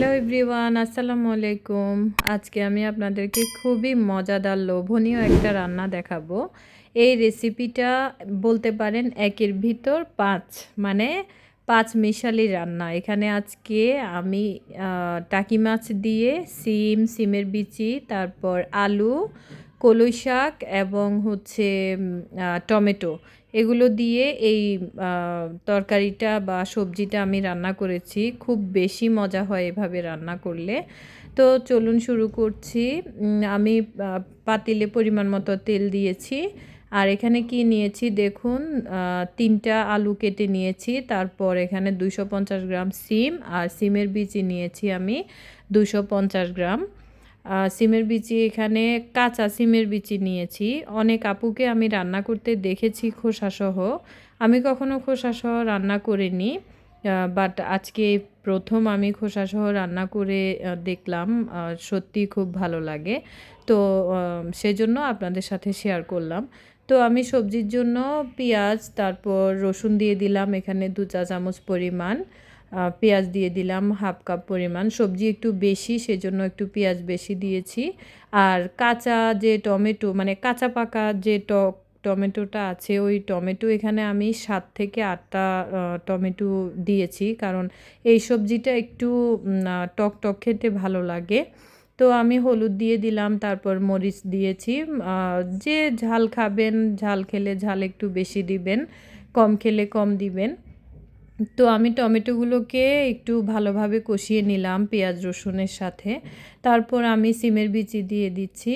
Hello everyone, আসসালামু আলাইকুম। আজকে আমি আপনাদেরকে খুবই মজাদার, লোভনীয় একটা রান্না দেখাবো। এই রেসিপিটা বলতে পারেন একের ভিতর পাঁচ মানে পাঁচ মিশালি রান্না। এখানে আজকে আমি টাকি মাছ দিয়ে, সিম, সিমের বিচি, তারপর আলু কলই শাক এবং হচ্ছে টমেটো। এগুলো দিয়ে এই তরকারিটা বা সবজিটা আমি রান্না করেছি। খুব বেশি মজা হয় এভাবে রান্না করলে। তো চলুন শুরু করছি। আমি পাতিলে পরিমাণ মতো তেল দিয়েছি। আর এখানে কি নিয়েছি দেখুন তিনটা আলু কেটে নিয়েছি। তারপর এখানে দুশো গ্রাম সিম। আর সিমের বিচি নিয়েছি আমি দুশো গ্রাম। সিমের বিচি এখানে, কাঁচা সিমের বিচি নিয়েছি। অনেক আপুকে আমি রান্না করতে দেখেছি খোসাসহ। আমি কখনো খোসাসহ রান্না করিনি বাট আজকে প্রথম আমি খোসাসহ রান্না করে দেখলাম সত্যি খুব ভালো লাগে। তো সেজন্য আপনাদের সাথে শেয়ার করলাম। তো আমি সবজির জন্য পেঁয়াজ, তারপর রসুন দিয়ে দিলাম, এখানে দু চা চামচ পরিমাণ। পেঁয়াজ দিয়ে দিলাম হাফ কাপ পরিমাণ। সবজি একটু বেশি, সেজন্য একটু পেঁয়াজ বেশি দিয়েছি। আর কাঁচা যে টমেটো মানে কাঁচা পাকা যে টক টমেটোটা আছে, ওই টমেটো এখানে আমি সাত থেকে আটটা টমেটো দিয়েছি। কারণ এই সবজিটা একটু টক টক খেতে ভালো লাগে। তো আমি হলুদ দিয়ে দিলাম, তারপর মরিচ দিয়েছি। যে ঝাল খাবেন, ঝাল খেলে ঝাল একটু বেশি দিবেন, কম খেলে কম দিবেন। তো আমি টমেটোগুলোকে একটু ভালোভাবে কষিয়ে নিলাম পেঁয়াজ রসুনের সাথে। তারপর আমি সিমের বিচি দিয়ে দিচ্ছি।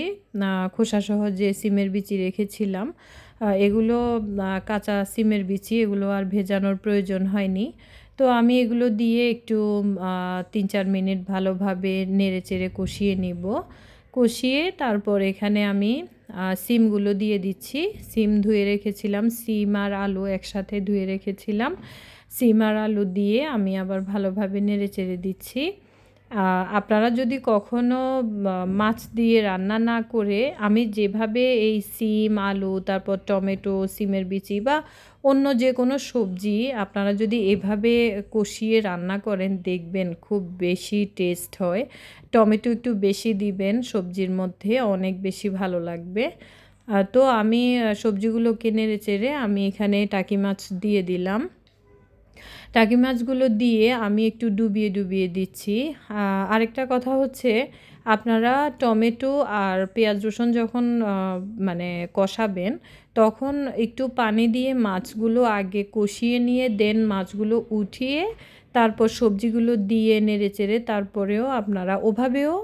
খোসাসহ যে সিমের বিচি রেখেছিলাম এগুলো কাঁচা সিমের বিচি, এগুলো আর ভেজানোর প্রয়োজন হয়নি। তো আমি এগুলো দিয়ে একটু তিন চার মিনিট ভালোভাবে নেড়ে চেড়ে কষিয়ে নিব। কষিয়ে তারপর এখানে আমি সিমগুলো দিয়ে দিচ্ছি। সিম ধুয়ে রেখেছিলাম, সিম আর আলু একসাথে ধুয়ে রেখেছিলাম। সিম আর আলু দিয়ে আমি আবার ভালোভাবে নেড়ে চেড়ে দিচ্ছি। আপনারা যদি কখনো মাছ দিয়ে রান্না না করে আমি যেভাবে এই সিম, আলু, তারপর টমেটো, সিমের বিচি বা অন্য যে কোনো সবজি আপনারা যদি এভাবে কষিয়ে রান্না করেন, দেখবেন খুব বেশি টেস্ট হয়। টমেটো একটু বেশি দিবেন, সবজির মধ্যে অনেক বেশি ভালো লাগবে। তো আমি সবজিগুলো কিনে চেড়ে আমি এখানে টাকি মাছ দিয়ে দিলাম। টাকি মাছগুলো দিয়ে আমি একটু ডুবিয়ে ডুবিয়ে দিচ্ছি। আরেকটা কথা হচ্ছে, আপনারা টমেটো আর পেঁয়াজ রসুন যখন মানে কষাবেন, তখন একটু পানি দিয়ে মাছগুলো আগে কষিয়ে নিয়ে দেন মাছগুলো উঠিয়ে তারপর সবজিগুলো দিয়ে নেড়ে চেড়ে তারপরেও আপনারা ওভাবেও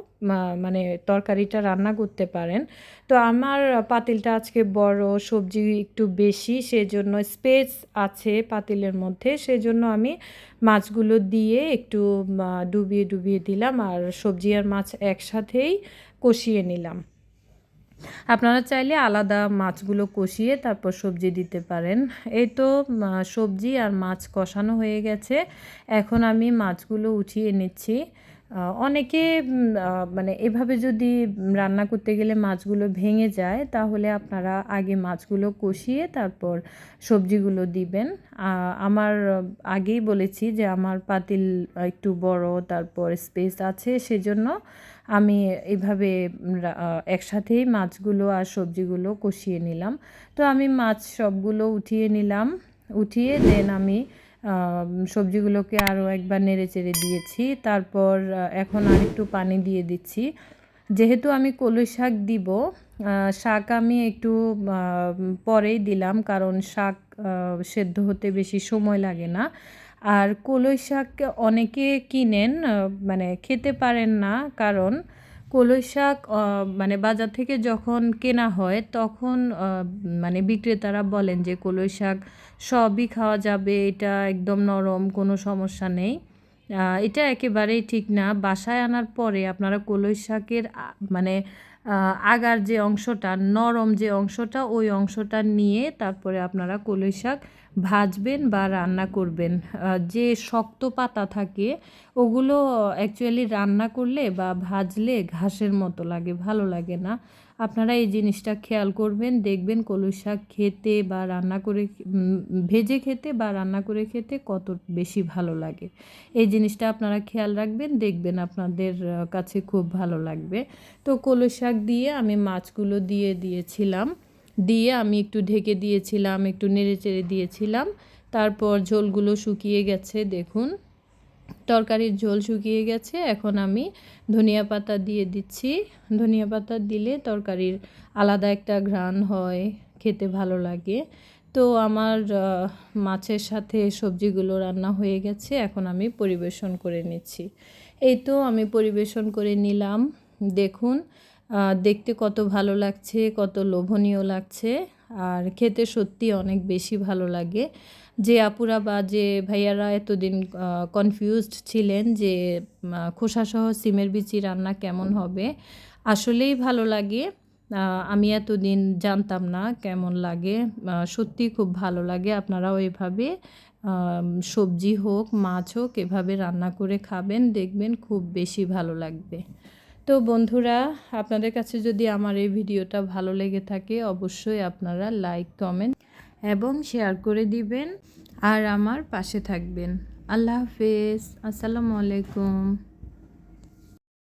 মানে তরকারিটা রান্না করতে পারেন। তো আমার পাতিলটা আজকে বড়, সবজি একটু বেশি, সেজন্য স্পেস আছে পাতিলের মধ্যে, সেজন্য আমি মাছগুলো দিয়ে একটু ডুবিয়ে ডুবিয়ে দিলাম আর সবজি আর মাছ একসাথেই কষিয়ে নিলাম। আপনারা চাইলে আলাদা মাছগুলো কষিয়ে তারপর সবজি দিতে পারেন। এই তো সবজি আর মাছ কষানো হয়ে গেছে। এখন আমি মাছগুলো উঠিয়ে নিচ্ছি। অনেকে মানে এভাবে যদি রান্না করতে গেলে মাছগুলো ভেঙে যায় তাহলে আপনারা আগে মাছগুলো কষিয়ে তারপর সবজিগুলো দিবেন। আমার আগেই বলেছি যে আমার পাতিল একটু বড় তারপর স্পেস আছে সেজন্য আমি আহ, একসাথেই মাছগুলো আর সবজিগুলো কষিয়ে নিলাম। তো আমি মাছ সবগুলো উঠিয়ে নিলাম উঠিয়ে দেন আমি সবজিগুলোকে আরও একবার নেড়ে চেড়ে দিয়েছি। তারপর এখন আর একটু পানি দিয়ে দিচ্ছি। যেহেতু আমি কলই শাক দিব শাক আমি একটু পরেই দিলাম কারণ শাক সেদ্ধ হতে বেশি সময় লাগে না। আর কলই শাক অনেকে কিনেন মানে খেতে পারেন না কারণ কলই শাক মানে বাজার থেকে যখন কেনা হয়, তখন মানে বিক্রেতারা বলেন যে কলই শাক সবই খাওয়া যাবে, এটা একদম নরম, কোনো সমস্যা নেই। এটা একেবারেই ঠিক না। বাসায় আনার পরে আপনারা কলই শাকের মানে আগার যে অংশটা, নরম যে অংশটা, ওই অংশটা নিয়ে তারপরে আপনারা কলই শাক ভাজবেন বা রান্না করবেন। যে শক্ত পাতা থাকে, ওগুলো অ্যাকচুয়ালি রান্না করলে বা ভাজলে ঘাসের মতো লাগে, ভালো লাগে না। আপনারা এই জিনিসটা খেয়াল করবেন, দেখবেন কলই শাক খেতে বা রান্না করে ভেজে খেতে বা রান্না করে খেতে কত বেশি ভালো লাগে। এই জিনিসটা আপনারা খেয়াল রাখবেন, দেখবেন আপনাদের কাছে খুব ভালো লাগবে। তো কলই শাক দিয়ে আমি মাছগুলো দিয়ে দিয়েছিলাম। দিয়ে আমি একটু ঢেকে দিয়েছিলাম, একটু নেড়ে চেড়ে দিয়েছিলাম। তারপর ঝোলগুলো শুকিয়ে গেছে, দেখুন। তরকারির ঝোল শুকিয়ে গেছে। এখন আমি ধনিয়া পাতা দিয়ে দিচ্ছি। ধনিয়া পাতা দিলে তরকারির আলাদা একটা ঘ্রাণ হয়, খেতে ভালো লাগে। তো আমার মাছের সাথে সবজিগুলো রান্না হয়ে গেছে। এখন আমি পরিবেশন করে নিচ্ছি। এই তো আমি পরিবেশন করে নিলাম। দেখুন দেখতে কত ভালো লাগছে কত লোভনীয় লাগছে আর খেতে সত্যি অনেক বেশি ভালো লাগে। যে আপুরা বা যে ভাইয়ারা এতদিন কনফিউজড ছিলেন যে খোসাসহ সিমের বিচি রান্না কেমন হবে আসলেই ভালো লাগে। আমি এতদিন জানতাম না কেমন লাগে সত্যি খুব ভালো লাগে আপনারাও আম, সবজি হোক মাছ হোক এভাবে রান্না করে খাবেন দেখবেন খুব বেশি ভালো লাগবে। তো বন্ধুরা, আপনাদের কাছে যদি আমার এই ভিডিওটা ভালো লেগে থাকে, অবশ্যই আপনারা লাইক, কমেন্ট এবং শেয়ার করে দিবেন। আর আমার পাশে থাকবেন। আল্লাহ হাফেজ। আসসালামু আলাইকুম।